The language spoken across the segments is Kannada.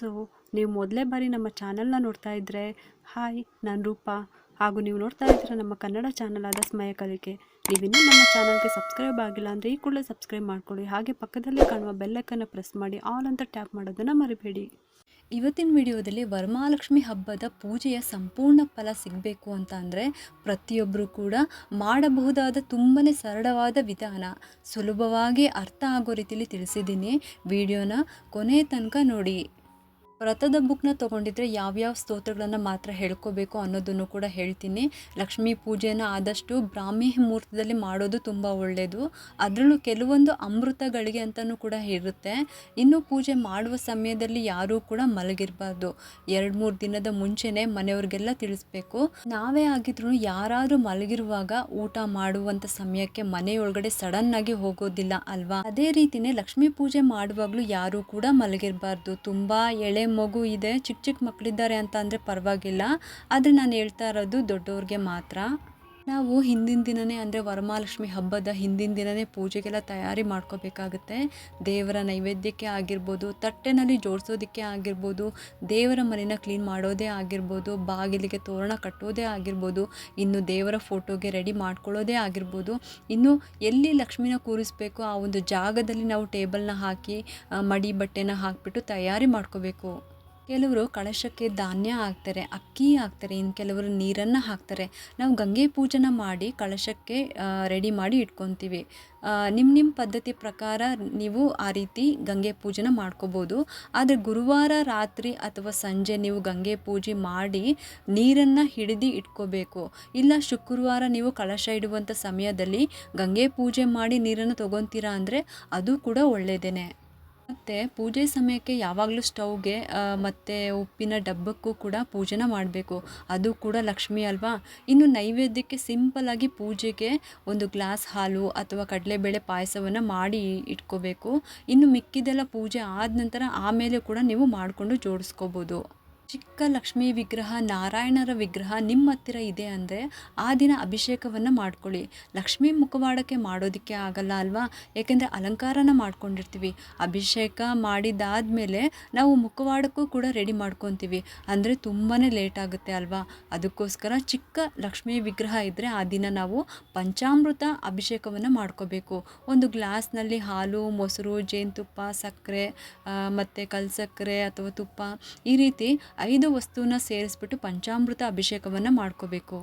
ಸೊ ನೀವು ಮೊದಲೇ ಬಾರಿ ನಮ್ಮ ಚಾನಲ್ನ ನೋಡ್ತಾ ಇದ್ದರೆ ಹಾಯ್, ನಾನು ರೂಪಾ. ಹಾಗೂ ನೀವು ನೋಡ್ತಾ ಇದ್ದೀರ ನಮ್ಮ ಕನ್ನಡ ಚಾನಲ್ ಆದ ಸ್ಮಯ ಕಲಿಕೆ. ನೀವಿನ್ನೂ ನಮ್ಮ ಚಾನಲ್ಗೆ ಸಬ್ಸ್ಕ್ರೈಬ್ ಆಗಿಲ್ಲ ಅಂದರೆ ಈ ಕೂಡಲೇ ಸಬ್ಸ್ಕ್ರೈಬ್ ಮಾಡ್ಕೊಳ್ಳಿ. ಹಾಗೆ ಪಕ್ಕದಲ್ಲೇ ಕಾಣುವ ಬೆಲ್ಲಕ್ಕನ್ನು ಪ್ರೆಸ್ ಮಾಡಿ ಆಲ್ ಅಂತ ಟ್ಯಾಪ್ ಮಾಡೋದನ್ನು ಮರಿಬೇಡಿ. ಇವತ್ತಿನ ವಿಡಿಯೋದಲ್ಲಿ ವರಮಹಾಲಕ್ಷ್ಮಿ ಹಬ್ಬದ ಪೂಜೆಯ ಸಂಪೂರ್ಣ ಫಲ ಸಿಗಬೇಕು ಅಂತ ಅಂದರೆ ಪ್ರತಿಯೊಬ್ಬರು ಕೂಡ ಮಾಡಬಹುದಾದ ತುಂಬಾ ಸರಳವಾದ ವಿಧಾನ. ಸುಲಭವಾಗಿ ಅರ್ಥ ಆಗೋ ರೀತಿಯಲ್ಲಿ ತಿಳಿಸಿದ್ದೀನಿ. ವಿಡಿಯೋನ ಕೊನೆಯ ತನಕ ನೋಡಿ. ವ್ರತದ ಬುಕ್ನ ತೊಗೊಂಡಿದ್ರೆ ಯಾವ್ಯಾವ ಸ್ತೋತ್ರಗಳನ್ನು ಮಾತ್ರ ಹೇಳ್ಕೋಬೇಕು ಅನ್ನೋದನ್ನು ಕೂಡ ಹೇಳ್ತೀನಿ. ಲಕ್ಷ್ಮೀ ಪೂಜೆನ ಆದಷ್ಟು ಬ್ರಾಹ್ಮಿ ಮುಹೂರ್ತದಲ್ಲಿ ಮಾಡೋದು ತುಂಬ ಒಳ್ಳೆಯದು ಅದರಲ್ಲೂ ಕೆಲವೊಂದು ಅಮೃತಗಳಿಗೆ ಅಂತಲೂ ಕೂಡ ಇರುತ್ತೆ. ಇನ್ನು ಪೂಜೆ ಮಾಡುವ ಸಮಯದಲ್ಲಿ ಯಾರೂ ಕೂಡ ಮಲಗಿರಬಾರ್ದು. ಎರಡು ಮೂರು ದಿನದ ಮುಂಚೆನೇ ಮನೆಯವ್ರಿಗೆಲ್ಲ ತಿಳಿಸ್ಬೇಕು. ನಾವೇ ಆಗಿದ್ರು ಯಾರಾದರೂ ಮಲಗಿರುವಾಗ ಊಟ ಮಾಡುವಂಥ ಸಮಯಕ್ಕೆ ಮನೆಯೊಳಗಡೆ ಸಡನ್ ಆಗಿ ಹೋಗೋದಿಲ್ಲ ಅಲ್ವಾ? ಅದೇ ರೀತಿನೇ ಲಕ್ಷ್ಮೀ ಪೂಜೆ ಮಾಡುವಾಗಲೂ ಯಾರೂ ಕೂಡ ಮಲಗಿರಬಾರ್ದು. ತುಂಬ ಎಳೆ ಮಗು ಇದೆ ಚಿಕ್ಕ ಚಿಕ್ಕ ಮಕ್ಕಳಿದ್ದಾರೆ ಅಂತ ಅಂದರೆ ಪರವಾಗಿಲ್ಲ. ಆದರೆ ನಾನು ಹೇಳ್ತಾ ಇರೋದು ದೊಡ್ಡವ್ರಿಗೆ ಮಾತ್ರ. ನಾವು ಹಿಂದಿನ ದಿನವೇ ಅಂದರೆ ವರಮಹಾಲಕ್ಷ್ಮಿ ಹಬ್ಬದ ಹಿಂದಿನ ದಿನವೇ ಪೂಜೆಗೆಲ್ಲ ತಯಾರಿ ಮಾಡ್ಕೋಬೇಕಾಗುತ್ತೆ. ದೇವರ ನೈವೇದ್ಯಕ್ಕೆ ಆಗಿರ್ಬೋದು, ತಟ್ಟೆನಲ್ಲಿ ಜೋಡಿಸೋದಕ್ಕೆ ಆಗಿರ್ಬೋದು, ದೇವರ ಮನೆನ ಕ್ಲೀನ್ ಮಾಡೋದೇ ಆಗಿರ್ಬೋದು, ಬಾಗಿಲಿಗೆ ತೋರಣ ಕಟ್ಟೋದೇ ಆಗಿರ್ಬೋದು, ಇನ್ನು ದೇವರ ಫೋಟೋಗೆ ರೆಡಿ ಮಾಡ್ಕೊಳ್ಳೋದೇ ಆಗಿರ್ಬೋದು. ಇನ್ನು ಎಲ್ಲಿ ಲಕ್ಷ್ಮಿನ ಕೂರಿಸ್ಬೇಕು, ಆ ಒಂದು ಜಾಗದಲ್ಲಿ ನಾವು ಟೇಬಲ್ನ ಹಾಕಿ ಮಡಿ ಬಟ್ಟೆನ ಹಾಕಿಬಿಟ್ಟು ತಯಾರಿ ಮಾಡ್ಕೋಬೇಕು. ಕೆಲವರು ಕಳಶಕ್ಕೆ ಧಾನ್ಯ ಹಾಕ್ತಾರೆ, ಅಕ್ಕಿ ಹಾಕ್ತಾರೆ, ಇನ್ನು ಕೆಲವರು ನೀರನ್ನು ಹಾಕ್ತಾರೆ. ನಾವು ಗಂಗೆ ಪೂಜನ ಮಾಡಿ ಕಳಶಕ್ಕೆ ರೆಡಿ ಮಾಡಿ ಇಟ್ಕೊತೀವಿ. ನಿಮ್ಮ ನಿಮ್ಮ ಪದ್ಧತಿ ಪ್ರಕಾರ ನೀವು ಆ ರೀತಿ ಗಂಗೆ ಪೂಜನ ಮಾಡ್ಕೋಬೋದು. ಆದರೆ ಗುರುವಾರ ರಾತ್ರಿ ಅಥವಾ ಸಂಜೆ ನೀವು ಗಂಗೆ ಪೂಜೆ ಮಾಡಿ ನೀರನ್ನು ಹಿಡಿದು ಇಟ್ಕೋಬೇಕು. ಇಲ್ಲ ಶುಕ್ರವಾರ ನೀವು ಕಳಶ ಇಡುವಂಥ ಸಮಯದಲ್ಲಿ ಗಂಗೆ ಪೂಜೆ ಮಾಡಿ ನೀರನ್ನು ತೊಗೊತೀರಾ ಅಂದರೆ ಅದು ಕೂಡ ಒಳ್ಳೆಯದೇನೆ ಮತ್ತು ಪೂಜೆ ಸಮಯಕ್ಕೆ ಯಾವಾಗಲೂ ಸ್ಟವ್ಗೆ ಮತ್ತು ಉಪ್ಪಿನ ಡಬ್ಬಕ್ಕೂ ಕೂಡ ಪೂಜೆನ ಮಾಡಬೇಕು. ಅದು ಕೂಡ ಲಕ್ಷ್ಮಿ ಅಲ್ವಾ? ಇನ್ನು ನೈವೇದ್ಯಕ್ಕೆ ಸಿಂಪಲಾಗಿ ಪೂಜೆಗೆ ಒಂದು ಗ್ಲಾಸ್ ಹಾಲು ಅಥವಾ ಕಡಲೆಬೇಳೆ ಪಾಯಸವನ್ನು ಮಾಡಿ ಇಟ್ಕೋಬೇಕು. ಇನ್ನು ಮಿಕ್ಕಿದೆಲ್ಲ ಪೂಜೆ ಆದ ನಂತರ ಆಮೇಲೆ ಕೂಡ ನೀವು ಮಾಡಿಕೊಂಡು ಜೋಡಿಸ್ಕೋಬೋದು. ಚಿಕ್ಕ ಲಕ್ಷ್ಮೀ ವಿಗ್ರಹ, ನಾರಾಯಣರ ವಿಗ್ರಹ ನಿಮ್ಮ ಹತ್ತಿರ ಇದೆ ಅಂದರೆ ಆ ದಿನ ಅಭಿಷೇಕವನ್ನು ಮಾಡ್ಕೊಳ್ಳಿ. ಲಕ್ಷ್ಮೀ ಮುಖವಾಡಕ್ಕೆ ಮಾಡೋದಕ್ಕೆ ಆಗಲ್ಲ ಅಲ್ವಾ? ಏಕೆಂದರೆ ಅಲಂಕಾರನ ಮಾಡ್ಕೊಂಡಿರ್ತೀವಿ. ಅಭಿಷೇಕ ಮಾಡಿದಾದಮೇಲೆ ನಾವು ಮುಖವಾಡಕ್ಕೂ ಕೂಡ ರೆಡಿ ಮಾಡ್ಕೊತೀವಿ. ಅಂದರೆ ತುಂಬಾ ಲೇಟ್ ಆಗುತ್ತೆ ಅಲ್ವಾ? ಅದಕ್ಕೋಸ್ಕರ ಚಿಕ್ಕ ಲಕ್ಷ್ಮೀ ವಿಗ್ರಹ ಇದ್ದರೆ ಆ ದಿನ ನಾವು ಪಂಚಾಮೃತ ಅಭಿಷೇಕವನ್ನು ಮಾಡ್ಕೋಬೇಕು. ಒಂದು ಗ್ಲಾಸ್ನಲ್ಲಿ ಹಾಲು, ಮೊಸರು, ಜೇನುತುಪ್ಪ, ಸಕ್ಕರೆ ಮತ್ತು ಕಲ್ಸಕ್ಕರೆ ಅಥವಾ ತುಪ್ಪ ಈ ರೀತಿ ಐದು ವಸ್ತುವನ್ನ ಸೇರಿಸ್ಬಿಟ್ಟು ಪಂಚಾಮೃತ ಅಭಿಷೇಕವನ್ನು ಮಾಡ್ಕೋಬೇಕು.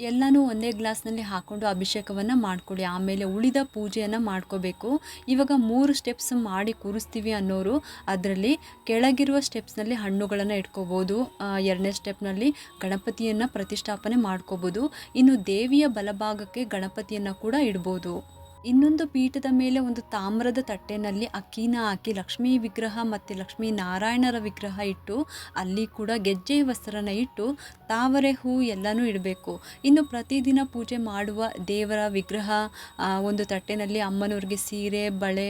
ಎಲ್ಲನೂ ಒಂದೇ ಗ್ಲಾಸ್ನಲ್ಲಿ ಹಾಕ್ಕೊಂಡು ಅಭಿಷೇಕವನ್ನು ಮಾಡ್ಕೊಳ್ಳಿ ಆಮೇಲೆ ಉಳಿದ ಪೂಜೆಯನ್ನು ಮಾಡ್ಕೋಬೇಕು. ಇವಾಗ ಮೂರು ಸ್ಟೆಪ್ಸ್ ಮಾಡಿ ಕೂರಿಸ್ತೀವಿ ಅನ್ನೋರು ಅದರಲ್ಲಿ ಕೆಳಗಿರುವ ಸ್ಟೆಪ್ಸ್ನಲ್ಲಿ ಹಣ್ಣುಗಳನ್ನು ಇಟ್ಕೋಬೋದು. ಎರಡನೇ ಸ್ಟೆಪ್ನಲ್ಲಿ ಗಣಪತಿಯನ್ನು ಪ್ರತಿಷ್ಠಾಪನೆ ಮಾಡ್ಕೋಬೋದು. ಇನ್ನು ದೇವಿಯ ಬಲಭಾಗಕ್ಕೆ ಗಣಪತಿಯನ್ನು ಕೂಡ ಇಡ್ಬೋದು. ಇನ್ನೊಂದು ಪೀಠದ ಮೇಲೆ ಒಂದು ತಾಮ್ರದ ತಟ್ಟೆನಲ್ಲಿ ಅಕ್ಕಿನ ಹಾಕಿ ಲಕ್ಷ್ಮೀ ವಿಗ್ರಹ ಮತ್ತು ಲಕ್ಷ್ಮೀ ನಾರಾಯಣರ ವಿಗ್ರಹ ಇಟ್ಟು, ಅಲ್ಲಿ ಕೂಡ ಗೆಜ್ಜೆ ವಸ್ತ್ರನ ಇಟ್ಟು ತಾವರೆ ಹೂ ಎಲ್ಲನೂ ಇಡಬೇಕು. ಇನ್ನು ಪ್ರತಿದಿನ ಪೂಜೆ ಮಾಡುವ ದೇವರ ವಿಗ್ರಹ ಒಂದು ತಟ್ಟೆನಲ್ಲಿ ಅಮ್ಮನವ್ರಿಗೆ ಸೀರೆ, ಬಳೆ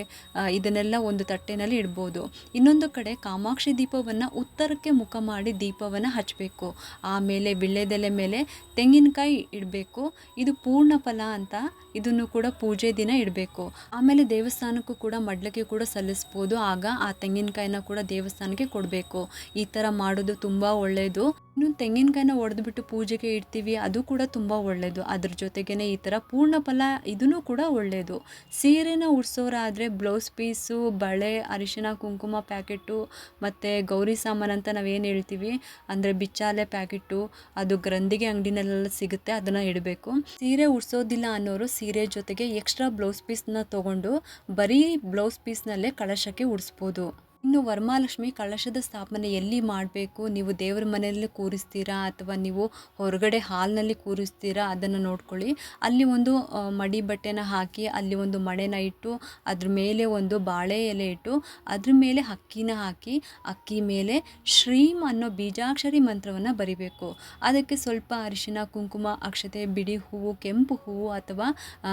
ಇದನ್ನೆಲ್ಲ ಒಂದು ತಟ್ಟೆನಲ್ಲಿ ಇಡ್ಬೋದು. ಇನ್ನೊಂದು ಕಡೆ ಕಾಮಾಕ್ಷಿ ದೀಪವನ್ನು ಉತ್ತರಕ್ಕೆ ಮುಖ ಮಾಡಿ ದೀಪವನ್ನು ಹಚ್ಚಬೇಕು ಆಮೇಲೆ ವಿಳ್ಳೆದೆಲೆ ಮೇಲೆ ತೆಂಗಿನಕಾಯಿ ಇಡಬೇಕು. ಇದು ಪೂರ್ಣ ಫಲ ಅಂತ ಇದನ್ನು ಕೂಡ ಪೂಜೆ ದಿನ ಇಡಬೇಕು. ಆಮೇಲೆ ದೇವಸ್ಥಾನಕ್ಕೂ ಕೂಡ ಮಡ್ಲಕ್ಕೆ ಕೂಡ ಸಲ್ಲಿಸ್ಬೋದು. ಆಗ ಆ ತೆಂಗಿನಕಾಯಿನ ಕೂಡ ದೇವಸ್ಥಾನಕ್ಕೆ ಕೊಡಬೇಕು. ಈ ಥರ ಮಾಡೋದು ತುಂಬ ಒಳ್ಳೆಯದು ಇನ್ನು ತೆಂಗಿನಕಾಯಿನ ಒಡೆದ್ಬಿಟ್ಟು ಪೂಜೆಗೆ ಇಡ್ತೀವಿ, ಅದು ಕೂಡ ತುಂಬ ಒಳ್ಳೆಯದು ಅದ್ರ ಜೊತೆಗೇನೆ ಈ ಥರ ಪೂರ್ಣ ಫಲ ಇದೂ ಕೂಡ ಒಳ್ಳೆಯದು ಸೀರೆನ ಉಡ್ಸೋರಾದರೆ ಬ್ಲೌಸ್ ಪೀಸು, ಬಳೆ, ಅರಿಶಿನ, ಕುಂಕುಮ ಪ್ಯಾಕೆಟು, ಮತ್ತು ಗೌರಿ ಸಾಮಾನು ಅಂತ ನಾವೇನು ಹೇಳ್ತೀವಿ? ಅಂದರೆ ಬಿಚ್ಚಾಲೆ ಪ್ಯಾಕೆಟು, ಅದು ಗ್ರಂಥಿಗೆ ಅಂಗಡಿನಲ್ಲೆಲ್ಲ ಸಿಗುತ್ತೆ, ಅದನ್ನು ಇಡಬೇಕು. ಸೀರೆ ಉಡ್ಸೋದಿಲ್ಲ ಅನ್ನೋರು ಸೀರೆ ಜೊತೆಗೆ ಎಕ್ಸ್ಟ್ರಾ ಬ್ಲೌಸ್ ಪೀಸ್ನ ತೊಗೊಂಡು ಬರೀ ಬ್ಲೌಸ್ ಪೀಸ್ನಲ್ಲೇ ಕಳಶಕ್ಕೆ ಉಡಿಸ್ಬೋದು. ಇನ್ನು ವರಮಾಲಕ್ಷ್ಮಿ ಕಳಶದ ಸ್ಥಾಪನೆ ಎಲ್ಲಿ ಮಾಡಬೇಕು? ನೀವು ದೇವರ ಮನೆಯಲ್ಲಿ ಕೂರಿಸ್ತೀರಾ ಅಥವಾ ನೀವು ಹೊರಗಡೆ ಹಾಲ್ನಲ್ಲಿ ಕೂರಿಸ್ತೀರಾ? ಅದನ್ನು ನೋಡ್ಕೊಳ್ಳಿ. ಅಲ್ಲಿ ಒಂದು ಮಡಿ ಬಟ್ಟೆನ ಹಾಕಿ, ಅಲ್ಲಿ ಒಂದು ಮಣೆನ ಇಟ್ಟು, ಅದ್ರ ಮೇಲೆ ಒಂದು ಬಾಳೆ ಎಲೆ ಇಟ್ಟು, ಅದ್ರ ಮೇಲೆ ಅಕ್ಕಿನ ಹಾಕಿ, ಅಕ್ಕಿ ಮೇಲೆ ಶ್ರೀಮ್ ಅನ್ನೋ ಬೀಜಾಕ್ಷರಿ ಮಂತ್ರವನ್ನು ಬರಿಬೇಕು. ಅದಕ್ಕೆ ಸ್ವಲ್ಪ ಅರಿಶಿನ, ಕುಂಕುಮ, ಅಕ್ಷತೆ, ಬಿಡಿ ಹೂವು, ಕೆಂಪು ಹೂವು ಅಥವಾ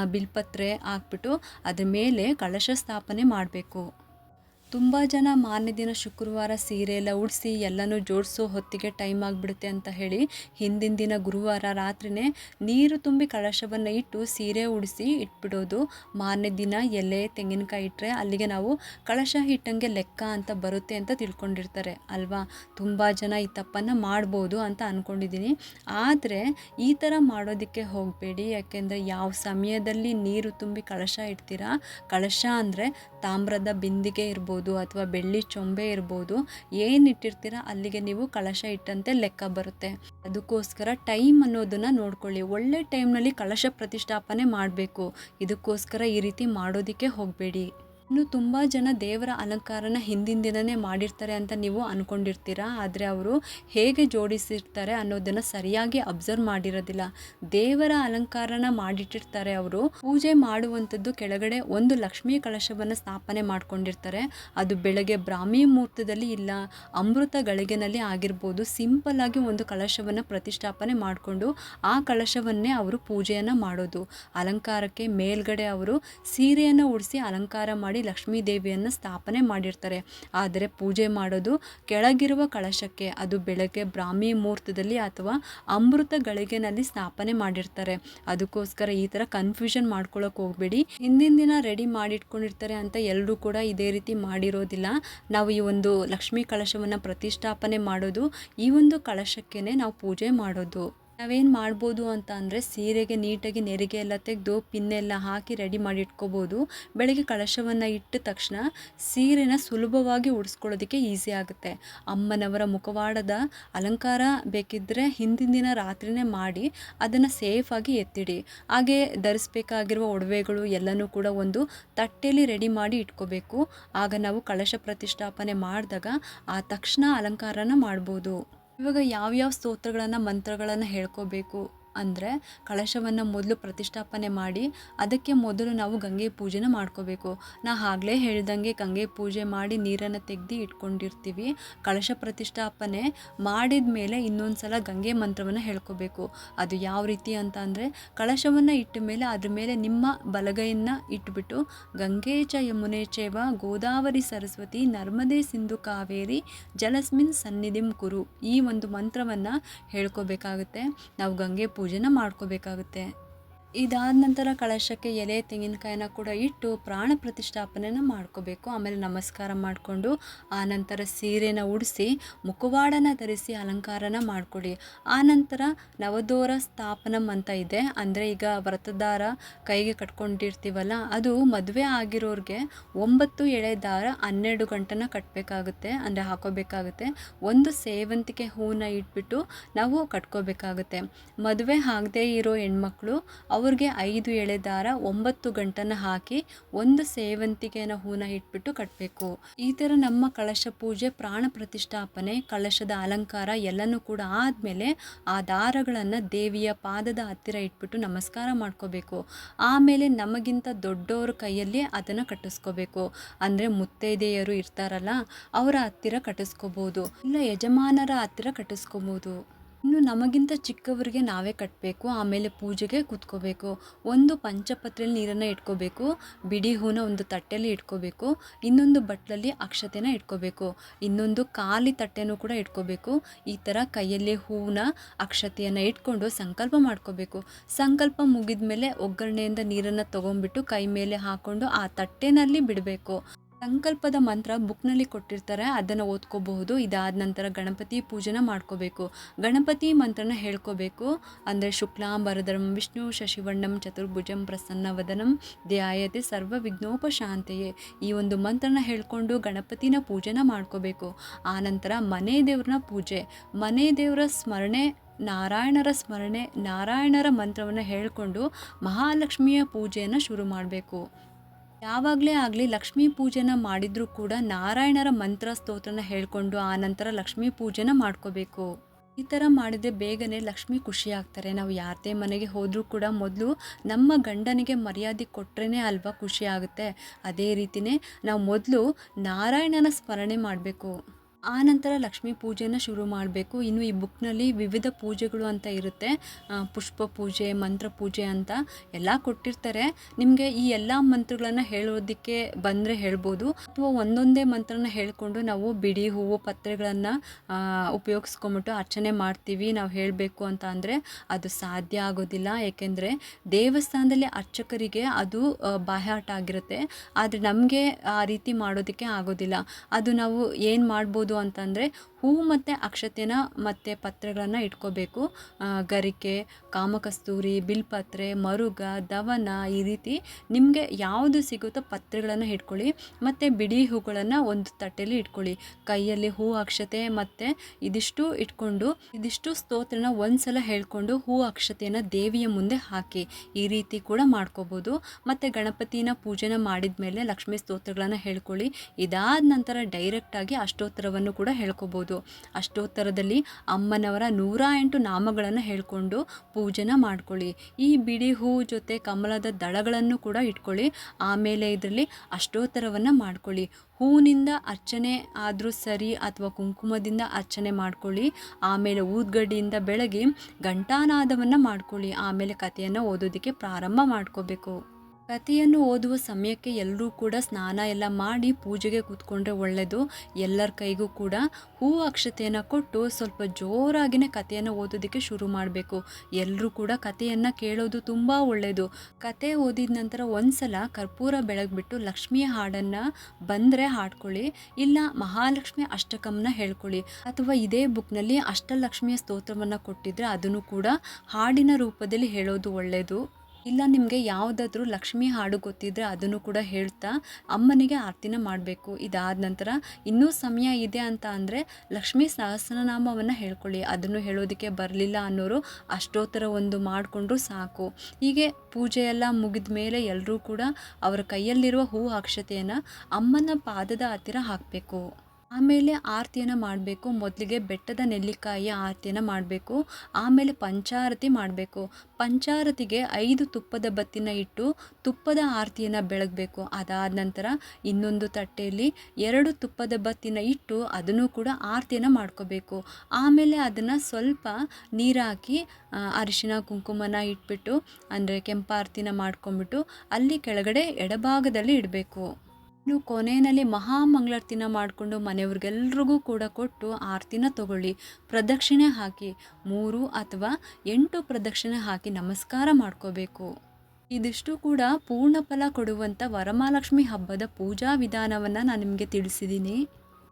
ಬಿಲ್ಪತ್ರೆ ಹಾಕ್ಬಿಟ್ಟು ಅದ್ರ ಮೇಲೆ ಕಳಶ ಸ್ಥಾಪನೆ ಮಾಡಬೇಕು. ತುಂಬ ಜನ ಮಾರನೇ ದಿನ ಶುಕ್ರವಾರ ಸೀರೆ ಎಲ್ಲ ಉಡಿಸಿ ಎಲ್ಲನೂ ಜೋಡಿಸೋ ಹೊತ್ತಿಗೆ ಟೈಮ್ ಆಗಿಬಿಡುತ್ತೆ ಅಂತ ಹೇಳಿ ಹಿಂದಿನ ದಿನ ಗುರುವಾರ ರಾತ್ರಿನೇ ನೀರು ತುಂಬಿ ಕಳಶವನ್ನು ಇಟ್ಟು ಸೀರೆ ಉಡಿಸಿ ಇಟ್ಬಿಡೋದು. ಮಾರನೇ ದಿನ ಎಲೆ, ತೆಂಗಿನಕಾಯಿ ಇಟ್ಟರೆ ಅಲ್ಲಿಗೆ ನಾವು ಕಳಶ ಇಟ್ಟಂಗೆ ಲೆಕ್ಕ ಅಂತ ಬರುತ್ತೆ ಅಂತ ತಿಳ್ಕೊಂಡಿರ್ತಾರೆ ಅಲ್ವಾ? ತುಂಬ ಜನ ಈ ತಪ್ಪನ್ನು ಮಾಡ್ಬೋದು ಅಂತ ಅಂದ್ಕೊಂಡಿದ್ದೀನಿ ಆದರೆ ಈ ಥರ ಮಾಡೋದಕ್ಕೆ ಹೋಗಬೇಡಿ. ಯಾಕೆಂದರೆ ಯಾವ ಸಮಯದಲ್ಲಿ ನೀರು ತುಂಬಿ ಕಳಶ ಇಡ್ತೀರಾ? ಕಳಶ ಅಂದರೆ ತಾಮ್ರದ ಬಿಂದಿಗೆ ಇರ್ಬೋದು. ಅಥವಾ ಬೆಳ್ಳಿ ಚೊಂಬೆ ಇರ್ಬೋದು, ಏನು ಇಟ್ಟಿರ್ತೀರ ಅಲ್ಲಿಗೆ ನೀವು ಕಳಶ ಇಟ್ಟಂತೆ ಲೆಕ್ಕ ಬರುತ್ತೆ. ಅದಕ್ಕೋಸ್ಕರ ಟೈಮ್ ಅನ್ನೋದನ್ನು ನೋಡ್ಕೊಳ್ಳಿ. ಒಳ್ಳೆ ಟೈಮ್ನಲ್ಲಿ ಕಳಶ ಪ್ರತಿಷ್ಠಾಪನೆ ಮಾಡಬೇಕು. ಇದಕ್ಕೋಸ್ಕರ ಈ ರೀತಿ ಮಾಡೋದಕ್ಕೆ ಹೋಗಬೇಡಿ. ಇನ್ನು ತುಂಬ ಜನ ದೇವರ ಅಲಂಕಾರನ ಹಿಂದಿನ ದಿನನೇ ಮಾಡಿರ್ತಾರೆ ಅಂತ ನೀವು ಅಂದ್ಕೊಂಡಿರ್ತೀರ ಆದರೆ ಅವರು ಹೇಗೆ ಜೋಡಿಸಿರ್ತಾರೆ ಅನ್ನೋದನ್ನು ಸರಿಯಾಗಿ ಅಬ್ಸರ್ವ್ ಮಾಡಿರೋದಿಲ್ಲ. ದೇವರ ಅಲಂಕಾರನ ಮಾಡಿಟ್ಟಿರ್ತಾರೆ ಅವರು. ಪೂಜೆ ಮಾಡುವಂಥದ್ದು ಕೆಳಗಡೆ ಒಂದು ಲಕ್ಷ್ಮೀ ಕಳಶವನ್ನು ಸ್ಥಾಪನೆ ಮಾಡ್ಕೊಂಡಿರ್ತಾರೆ. ಅದು ಬೆಳಗ್ಗೆ ಬ್ರಾಹ್ಮಿ ಮುಹೂರ್ತದಲ್ಲಿ ಇಲ್ಲ, ಅಮೃತ ಗಳಿಗೆನಲ್ಲಿ ಆಗಿರ್ಬೋದು. ಸಿಂಪಲ್ ಆಗಿ ಒಂದು ಕಳಶವನ್ನು ಪ್ರತಿಷ್ಠಾಪನೆ ಮಾಡಿಕೊಂಡು ಆ ಕಳಶವನ್ನೇ ಅವರು ಪೂಜೆಯನ್ನು ಮಾಡೋದು. ಅಲಂಕಾರಕ್ಕೆ ಮೇಲ್ಗಡೆ ಅವರು ಸೀರೆಯನ್ನು ಉಡಿಸಿ ಅಲಂಕಾರ ಮಾಡಿ ಲಕ್ಷ್ಮೀ ದೇವಿಯನ್ನು ಸ್ಥಾಪನೆ ಮಾಡಿರ್ತಾರೆ. ಆದರೆ ಪೂಜೆ ಮಾಡೋದು ಕೆಳಗಿರುವ ಕಳಶಕ್ಕೆ, ಅದು ಬೆಳಗ್ಗೆ ಬ್ರಾಹ್ಮಿ ಮುಹೂರ್ತದಲ್ಲಿ ಅಥವಾ ಅಮೃತ ಗಳಿಗೆನಲ್ಲಿ ಸ್ಥಾಪನೆ ಮಾಡಿರ್ತಾರೆ. ಅದಕ್ಕೋಸ್ಕರ ಈ ಥರ ಕನ್ಫ್ಯೂಷನ್ ಮಾಡ್ಕೊಳ್ಳೋಕೆ ಹೋಗಬೇಡಿ. ಹಿಂದಿನ ದಿನ ರೆಡಿ ಮಾಡಿಟ್ಕೊಂಡಿರ್ತಾರೆ ಅಂತ ಎಲ್ಲರೂ ಕೂಡ ಇದೇ ರೀತಿ ಮಾಡಿರೋದಿಲ್ಲ. ನಾವು ಈ ಒಂದು ಲಕ್ಷ್ಮೀ ಕಳಶವನ್ನು ಪ್ರತಿಷ್ಠಾಪನೆ ಮಾಡೋದು ಈ ಒಂದು ಕಳಶಕ್ಕೇ ನಾವು ಪೂಜೆ ಮಾಡೋದು. ನಾವೇನು ಮಾಡ್ಬೋದು ಅಂತ ಅಂದರೆ ಸೀರೆಗೆ ನೀಟಾಗಿ ನೆರಿಗೆ ಎಲ್ಲ ತೆಗೆದು ಪಿನ್ನೆಲ್ಲ ಹಾಕಿ ರೆಡಿ ಮಾಡಿ ಇಟ್ಕೋಬೋದು. ಬೆಳಗ್ಗೆ ಕಳಶವನ್ನು ಇಟ್ಟ ತಕ್ಷಣ ಸೀರೆನ ಸುಲಭವಾಗಿ ಉಡಿಸ್ಕೊಳ್ಳೋದಕ್ಕೆ ಈಸಿ ಆಗುತ್ತೆ. ಅಮ್ಮನವರ ಮುಖವಾಡದ ಅಲಂಕಾರ ಬೇಕಿದ್ದರೆ ಹಿಂದಿನ ದಿನ ರಾತ್ರಿನೇ ಮಾಡಿ, ಅದನ್ನು ಸೇಫಾಗಿ ಎತ್ತಿಡಿ. ಹಾಗೆ ಧರಿಸ್ಬೇಕಾಗಿರುವ ಒಡವೆಗಳು ಎಲ್ಲನೂ ಕೂಡ ಒಂದು ತಟ್ಟೆಯಲ್ಲಿ ರೆಡಿ ಮಾಡಿ ಇಟ್ಕೋಬೇಕು. ಆಗ ನಾವು ಕಳಶ ಪ್ರತಿಷ್ಠಾಪನೆ ಮಾಡಿದಾಗ ಆ ತಕ್ಷಣ ಅಲಂಕಾರನ ಮಾಡ್ಬೋದು. ಇವಾಗ ಯಾವ್ಯಾವ ಸ್ತೋತ್ರಗಳನ್ನು ಮಂತ್ರಗಳನ್ನು ಹೇಳ್ಕೋಬೇಕು? ಅಂದರೆ ಕಳಶವನ್ನು ಮೊದಲು ಪ್ರತಿಷ್ಠಾಪನೆ ಮಾಡಿ ಅದಕ್ಕೆ ಮೊದಲು ನಾವು ಗಂಗೆ ಪೂಜೆನ ಮಾಡ್ಕೋಬೇಕು. ನಾ ಆಗಲೇ ಹೇಳ್ದಂಗೆ ಗಂಗೆ ಪೂಜೆ ಮಾಡಿ ನೀರನ್ನು ತೆಗೆದು ಇಟ್ಕೊಂಡಿರ್ತೀವಿ. ಕಳಶ ಪ್ರತಿಷ್ಠಾಪನೆ ಮಾಡಿದ ಮೇಲೆ ಇನ್ನೊಂದು ಸಲ ಗಂಗೆ ಮಂತ್ರವನ್ನು ಹೇಳ್ಕೋಬೇಕು. ಅದು ಯಾವ ರೀತಿ ಅಂತ ಅಂದರೆ ಕಳಶವನ್ನು ಇಟ್ಟ ಮೇಲೆ ಅದ್ರ ಮೇಲೆ ನಿಮ್ಮ ಬಲಗೈಯನ್ನು ಇಟ್ಬಿಟ್ಟು ಗಂಗೆ ಚ ಯಮುನೆ ಚೇವ ಗೋದಾವರಿ ಸರಸ್ವತಿ ನರ್ಮದೆ ಸಿಂಧು ಕಾವೇರಿ ಜಲಸ್ಮಿನ್ ಸನ್ನಿಧಿಂ ಕುರು ಈ ಒಂದು ಮಂತ್ರವನ್ನು ಹೇಳ್ಕೋಬೇಕಾಗುತ್ತೆ. ನಾವು ಗಂಗೆ ಪೂಜೆನ ಮಾಡ್ಕೋಬೇಕಾಗುತ್ತೆ. ಇದಾದ ನಂತರ ಕಳಶಕ್ಕೆ ಎಲೆ, ತೆಂಗಿನಕಾಯಿನ ಕೂಡ ಇಟ್ಟು ಪ್ರಾಣ ಪ್ರತಿಷ್ಠಾಪನೆನ ಮಾಡ್ಕೋಬೇಕು. ಆಮೇಲೆ ನಮಸ್ಕಾರ ಮಾಡಿಕೊಂಡು, ಆ ನಂತರ ಸೀರೆನ ಉಡಿಸಿ, ಮುಖವಾಡನ ಧರಿಸಿ ಅಲಂಕಾರನ ಮಾಡಿಕೊಡಿ. ಆ ನಂತರ ನವದೋರ ಸ್ಥಾಪನಂ ಅಂತ ಇದೆ. ಅಂದರೆ ಈಗ ವ್ರತದಾರ ಕೈಗೆ ಕಟ್ಕೊಂಡಿರ್ತೀವಲ್ಲ, ಅದು ಮದುವೆ ಆಗಿರೋರಿಗೆ ಒಂಬತ್ತು ಎಳೆ ದಾರ ಹನ್ನೆರಡು ಗಂಟೆನ ಕಟ್ಟಬೇಕಾಗುತ್ತೆ ಅಂದರೆ ಹಾಕೋಬೇಕಾಗುತ್ತೆ. ಒಂದು ಸೇವಂತಿಕೆ ಹೂವನ್ನ ಇಟ್ಬಿಟ್ಟು ನಾವು ಕಟ್ಕೋಬೇಕಾಗುತ್ತೆ. ಮದುವೆ ಆಗದೇ ಇರೋ ಹೆಣ್ಮಕ್ಳು ಅವ್ರಿಗೆ ಐದು ಎಳೆ ದಾರ ಒಂಬತ್ತು ಗಂಟನ್ನು ಹಾಕಿ ಒಂದು ಸೇವಂತಿಗೆನ ಹೂನ ಇಟ್ಬಿಟ್ಟು ಕಟ್ಟಬೇಕು ಈ ಥರ ನಮ್ಮ ಕಳಶ ಪೂಜೆ, ಪ್ರಾಣ ಪ್ರತಿಷ್ಠಾಪನೆ, ಕಳಶದ ಅಲಂಕಾರ ಎಲ್ಲನೂ ಕೂಡ ಆದಮೇಲೆ ಆ ದಾರಗಳನ್ನು ದೇವಿಯ ಪಾದದ ಹತ್ತಿರ ಇಟ್ಬಿಟ್ಟು ನಮಸ್ಕಾರ ಮಾಡ್ಕೋಬೇಕು. ಆಮೇಲೆ ನಮಗಿಂತ ದೊಡ್ಡವ್ರ ಕೈಯಲ್ಲಿ ಅದನ್ನು ಕಟ್ಟಿಸ್ಕೋಬೇಕು. ಅಂದರೆ ಮುತ್ತೈದೆಯರು ಇರ್ತಾರಲ್ಲ, ಅವರ ಹತ್ತಿರ ಕಟ್ಟಿಸ್ಕೋಬೋದು. ಇಲ್ಲ ಯಜಮಾನರ ಹತ್ತಿರ ಕಟ್ಟಿಸ್ಕೋಬೋದು. ಇನ್ನು ನಮಗಿಂತ ಚಿಕ್ಕವರಿಗೆ ನಾವೇ ಕಟ್ಟಬೇಕು ಆಮೇಲೆ ಪೂಜೆಗೆ ಕೂತ್ಕೋಬೇಕು. ಒಂದು ಪಂಚಪತ್ರೆಯಲ್ಲಿ ನೀರನ್ನು ಇಟ್ಕೋಬೇಕು, ಬಿಡಿ ಹೂನ ಒಂದು ತಟ್ಟೆಯಲ್ಲಿ ಇಟ್ಕೋಬೇಕು, ಇನ್ನೊಂದು ಬಟ್ಲಲ್ಲಿ ಅಕ್ಷತೆನ ಇಟ್ಕೋಬೇಕು, ಇನ್ನೊಂದು ಖಾಲಿ ತಟ್ಟೆನೂ ಕೂಡ ಇಟ್ಕೋಬೇಕು. ಈ ಥರ ಕೈಯಲ್ಲಿ ಹೂವನ್ನ, ಅಕ್ಷತೆಯನ್ನು ಇಟ್ಕೊಂಡು ಸಂಕಲ್ಪ ಮಾಡ್ಕೋಬೇಕು. ಸಂಕಲ್ಪ ಮುಗಿದ ಮೇಲೆ ಒಗ್ಗರಣೆಯಿಂದ ನೀರನ್ನು ತೊಗೊಂಡ್ಬಿಟ್ಟು ಕೈ ಮೇಲೆ ಹಾಕ್ಕೊಂಡು ಆ ತಟ್ಟೆನಲ್ಲಿ ಬಿಡಬೇಕು. ಸಂಕಲ್ಪದ ಮಂತ್ರ ಬುಕ್ನಲ್ಲಿ ಕೊಟ್ಟಿರ್ತಾರೆ, ಅದನ್ನು ಓದ್ಕೋಬಹುದು. ಇದಾದ ನಂತರ ಗಣಪತಿ ಪೂಜೆನ ಮಾಡ್ಕೋಬೇಕು. ಗಣಪತಿ ಮಂತ್ರನ ಹೇಳ್ಕೋಬೇಕು. ಅಂದರೆ ಶುಕ್ಲಾಂಬರಧರಂ ವಿಷ್ಣು ಶಶಿವಣ್ಣಂ ಚತುರ್ಭುಜಂ, ಪ್ರಸನ್ನವದನಂ, ಧ್ಯಾಯತೆ, ಸರ್ವ ವಿಘ್ನೋಪ ಶಾಂತೆಯೇ ಈ ಒಂದು ಮಂತ್ರನ ಹೇಳ್ಕೊಂಡು ಗಣಪತಿನ ಪೂಜೆನ ಮಾಡ್ಕೋಬೇಕು. ಆನಂತರ ಮನೆ ದೇವ್ರನ್ನ ಪೂಜೆ. ಮನೆ ದೇವರ ಸ್ಮರಣೆ, ನಾರಾಯಣರ ಸ್ಮರಣೆ, ನಾರಾಯಣರ ಮಂತ್ರವನ್ನು ಹೇಳಿಕೊಂಡು ಮಹಾಲಕ್ಷ್ಮಿಯ ಪೂಜೆಯನ್ನು ಶುರು ಮಾಡಬೇಕು. ಯಾವಾಗಲೇ ಆಗಲಿ ಲಕ್ಷ್ಮೀ ಪೂಜೆನ ಮಾಡಿದರೂ ಕೂಡ ನಾರಾಯಣರ ಮಂತ್ರ ಸ್ತೋತ್ರನ ಹೇಳ್ಕೊಂಡು ಆ ನಂತರ ಲಕ್ಷ್ಮೀ ಪೂಜೆನ ಮಾಡ್ಕೋಬೇಕು. ಈ ಥರ ಮಾಡಿದರೆ ಬೇಗನೆ ಲಕ್ಷ್ಮಿ ಖುಷಿ ಆಗ್ತಾರೆ. ನಾವು ಯಾರದೇ ಮನೆಗೆ ಹೋದರೂ ಕೂಡ ಮೊದಲು ನಮ್ಮ ಗಂಡನಿಗೆ ಮರ್ಯಾದೆ ಕೊಟ್ರೇ ಅಲ್ವಾ ಖುಷಿ ಆಗುತ್ತೆ. ಅದೇ ರೀತಿಯೇ ನಾವು ಮೊದಲು ನಾರಾಯಣನ ಸ್ಮರಣೆ ಮಾಡಬೇಕು. ಆನಂತರ ಲಕ್ಷ್ಮೀ ಪೂಜೆನ ಶುರು ಮಾಡಬೇಕು. ಇನ್ನು ಈ ಬುಕ್ನಲ್ಲಿ ವಿವಿಧ ಪೂಜೆಗಳು ಅಂತ ಇರುತ್ತೆ. ಆ, ಪುಷ್ಪ ಪೂಜೆ ಮಂತ್ರ ಪೂಜೆ ಅಂತ ಎಲ್ಲ ಕೊಟ್ಟಿರ್ತಾರೆ. ನಿಮಗೆ ಈ ಎಲ್ಲ ಮಂತ್ರಗಳನ್ನು ಹೇಳೋದಕ್ಕೆ ಬಂದರೆ ಹೇಳ್ಬೋದು. ಅಥವಾ ಒಂದೊಂದೇ ಮಂತ್ರನ ಹೇಳಿಕೊಂಡು ನಾವು ಬಿಡಿ ಹೂವು ಪತ್ರೆಗಳನ್ನು ಉಪಯೋಗಿಸ್ಕೊಂಬಿಟ್ಟು ಅರ್ಚನೆ ಮಾಡ್ತೀವಿ ನಾವು ಹೇಳಬೇಕು ಅಂತ ಅಂದರೆ ಅದು ಸಾಧ್ಯ ಆಗೋದಿಲ್ಲ. ಏಕೆಂದರೆ ದೇವಸ್ಥಾನದಲ್ಲಿ ಅರ್ಚಕರಿಗೆ ಅದು ಆ, ಬಾಹ್ಯಾಟ ಆಗಿರುತ್ತೆ. ಆದರೆ ನಮಗೆ ಆ ರೀತಿ ಮಾಡೋದಕ್ಕೆ ಆಗೋದಿಲ್ಲ. ಅದು ನಾವು ಏನು ಮಾಡ್ಬೋದು ಅಂತಂದರೆ ಹೂವು ಮತ್ತು ಅಕ್ಷತೆನ ಮತ್ತು ಪತ್ರೆಗಳನ್ನು ಇಟ್ಕೋಬೇಕು. ಗರಿಕೆ, ಕಾಮಕಸ್ತೂರಿ, ಬಿಲ್ಪತ್ರೆ, ಮರುಗ, ದವನ ಈ ರೀತಿ ನಿಮಗೆ ಯಾವುದು ಸಿಗುತ್ತೋ ಪತ್ರೆಗಳನ್ನು ಇಟ್ಕೊಳ್ಳಿ. ಮತ್ತು ಬಿಡಿ ಹೂಗಳನ್ನು ಒಂದು ತಟ್ಟೆಯಲ್ಲಿ ಇಟ್ಕೊಳ್ಳಿ. ಕೈಯಲ್ಲಿ ಹೂ ಅಕ್ಷತೆ ಮತ್ತು ಇದಿಷ್ಟು ಇಟ್ಕೊಂಡು, ಇದಿಷ್ಟು ಸ್ತೋತ್ರನ ಒಂದ್ಸಲ ಹೇಳ್ಕೊಂಡು ಹೂ ಅಕ್ಷತೆಯನ್ನು ದೇವಿಯ ಮುಂದೆ ಹಾಕಿ ಈ ರೀತಿ ಕೂಡ ಮಾಡ್ಕೋಬೋದು. ಮತ್ತು ಗಣಪತಿನ ಪೂಜೆನ ಮಾಡಿದ ಮೇಲೆ ಲಕ್ಷ್ಮೀ ಸ್ತೋತ್ರಗಳನ್ನು ಹೇಳ್ಕೊಳ್ಳಿ. ಇದಾದ ನಂತರ ಡೈರೆಕ್ಟಾಗಿ ಅಷ್ಟೋತ್ತರವನ್ನು ಕೂಡ ಹೇಳ್ಕೊಬೋದು. ಅಷ್ಟೋತ್ತರದಲ್ಲಿ ಅಮ್ಮನವರ ನೂರ ಎಂಟು ನಾಮಗಳನ್ನು ಹೇಳ್ಕೊಂಡು ಪೂಜೆನ ಮಾಡ್ಕೊಳ್ಳಿ. ಈ ಬಿಡಿ ಹೂ ಜೊತೆ ಕಮಲದ ದಳಗಳನ್ನು ಕೂಡ ಇಟ್ಕೊಳ್ಳಿ. ಆಮೇಲೆ ಇದರಲ್ಲಿ ಅಷ್ಟೋತ್ತರವನ್ನು ಮಾಡ್ಕೊಳ್ಳಿ. ಹೂವಿನಿಂದ ಅರ್ಚನೆ ಆದರೂ ಸರಿ ಅಥವಾ ಕುಂಕುಮದಿಂದ ಅರ್ಚನೆ ಮಾಡ್ಕೊಳ್ಳಿ. ಆಮೇಲೆ ಊದ್ಗಡ್ಡಿಯಿಂದ ಬೆಳಗ್ಗೆ ಘಂಟಾನಾದವನ್ನು ಮಾಡ್ಕೊಳ್ಳಿ. ಆಮೇಲೆ ಕಥೆಯನ್ನು ಓದೋದಕ್ಕೆ ಪ್ರಾರಂಭ ಮಾಡ್ಕೋಬೇಕು. ಕಥೆಯನ್ನು ಓದುವ ಸಮಯಕ್ಕೆ ಎಲ್ಲರೂ ಕೂಡ ಸ್ನಾನ ಎಲ್ಲ ಮಾಡಿ ಪೂಜೆಗೆ ಕೂತ್ಕೊಂಡ್ರೆ ಒಳ್ಳೆಯದು ಎಲ್ಲರ ಕೈಗೂ ಕೂಡ ಹೂ ಅಕ್ಷತೆಯನ್ನು ಕೊಟ್ಟು ಸ್ವಲ್ಪ ಜೋರಾಗಿನೇ ಕಥೆಯನ್ನು ಓದೋದಕ್ಕೆ ಶುರು ಮಾಡಬೇಕು. ಎಲ್ಲರೂ ಕೂಡ ಕಥೆಯನ್ನು ಕೇಳೋದು ತುಂಬ ಒಳ್ಳೆಯದು ಕತೆ ಓದಿದ ನಂತರ ಒಂದ್ಸಲ ಕರ್ಪೂರ ಬೆಳಗ್ಬಿಟ್ಟು ಲಕ್ಷ್ಮಿಯ ಹಾಡನ್ನು ಬಂದರೆ ಹಾಡ್ಕೊಳ್ಳಿ, ಇಲ್ಲ ಮಹಾಲಕ್ಷ್ಮಿ ಅಷ್ಟಕಂನ ಹೇಳ್ಕೊಳ್ಳಿ. ಅಥವಾ ಇದೇ ಬುಕ್ನಲ್ಲಿ ಅಷ್ಟಲಕ್ಷ್ಮಿಯ ಸ್ತೋತ್ರವನ್ನು ಕೊಟ್ಟಿದ್ರೆ ಅದನ್ನು ಕೂಡ ಹಾಡಿನ ರೂಪದಲ್ಲಿ ಹೇಳೋದು ಒಳ್ಳೆಯದು ಇಲ್ಲ, ನಿಮಗೆ ಯಾವುದಾದ್ರೂ ಲಕ್ಷ್ಮಿ ಹಾಡು ಗೊತ್ತಿದ್ರೆ ಅದನ್ನು ಕೂಡ ಹೇಳ್ತಾ ಅಮ್ಮನಿಗೆ ಆರತಿನ ಮಾಡಬೇಕು. ಇದಾದ ನಂತರ ಇನ್ನೂ ಸಮಯ ಇದೆ ಅಂತ ಅಂದರೆ ಲಕ್ಷ್ಮೀ ಸಹಸ್ರನಾಮವನ್ನು ಹೇಳ್ಕೊಳ್ಳಿ. ಅದನ್ನು ಹೇಳೋದಕ್ಕೆ ಬರಲಿಲ್ಲ ಅನ್ನೋರು ಅಷ್ಟೋತ್ತರ ಒಂದು ಮಾಡಿಕೊಂಡ್ರು ಸಾಕು. ಹೀಗೆ ಪೂಜೆ ಎಲ್ಲ ಮುಗಿದ ಮೇಲೆ ಎಲ್ಲರೂ ಕೂಡ ಅವರ ಕೈಯಲ್ಲಿರುವ ಹೂ ಅಕ್ಷತೆಯನ್ನು ಅಮ್ಮನ ಪಾದದ ಹತ್ತಿರ ಹಾಕಬೇಕು. ಆಮೇಲೆ ಆರತಿಯನ್ನು ಮಾಡಬೇಕು. ಮೊದಲಿಗೆ ಬೆಟ್ಟದ ನೆಲ್ಲಿಕಾಯಿಯ ಆರತಿಯನ್ನು ಮಾಡಬೇಕು. ಆಮೇಲೆ ಪಂಚಾರತಿ ಮಾಡಬೇಕು. ಪಂಚಾರತಿಗೆ ಐದು ತುಪ್ಪದ ಬತ್ತಿನ ಇಟ್ಟು ತುಪ್ಪದ ಆರತಿಯನ್ನು ಬೆಳಗಬೇಕು. ಅದಾದ ನಂತರ ಇನ್ನೊಂದು ತಟ್ಟೆಯಲ್ಲಿ ಎರಡು ತುಪ್ಪದ ಬತ್ತಿನ ಇಟ್ಟು ಅದನ್ನು ಕೂಡ ಆರತಿಯನ್ನು ಮಾಡ್ಕೋಬೇಕು. ಆಮೇಲೆ ಅದನ್ನು ಸ್ವಲ್ಪ ನೀರಾಕಿ ಅರಿಶಿನ, ಕುಂಕುಮನ ಇಟ್ಬಿಟ್ಟು, ಅಂದರೆ ಕೆಂಪಾರತಿನ ಮಾಡ್ಕೊಂಬಿಟ್ಟು ಅಲ್ಲಿ ಕೆಳಗಡೆ ಎಡಭಾಗದಲ್ಲಿ ಇಡಬೇಕು. ಇನ್ನು ಕೊನೆಯಲ್ಲಿ ಮಹಾಮಂಗಳಾರತಿನ ಮಾಡಿಕೊಂಡು ಮನೆಯವ್ರಿಗೆಲ್ರಿಗೂ ಕೂಡ ಕೊಟ್ಟು ಆರತಿನ ತಗೊಳ್ಳಿ. ಪ್ರದಕ್ಷಿಣೆ ಹಾಕಿ ಮೂರು ಅಥವಾ ಎಂಟು ಪ್ರದಕ್ಷಿಣೆ ಹಾಕಿ ನಮಸ್ಕಾರ ಮಾಡ್ಕೋಬೇಕು. ಇದಿಷ್ಟು ಕೂಡ ಪೂರ್ಣ ಫಲ ಕೊಡುವಂಥ ವರಮಹಾಲಕ್ಷ್ಮಿ ಹಬ್ಬದ ಪೂಜಾ ವಿಧಾನವನ್ನು ನಾನು ನಿಮಗೆ ತಿಳಿಸಿದ್ದೀನಿ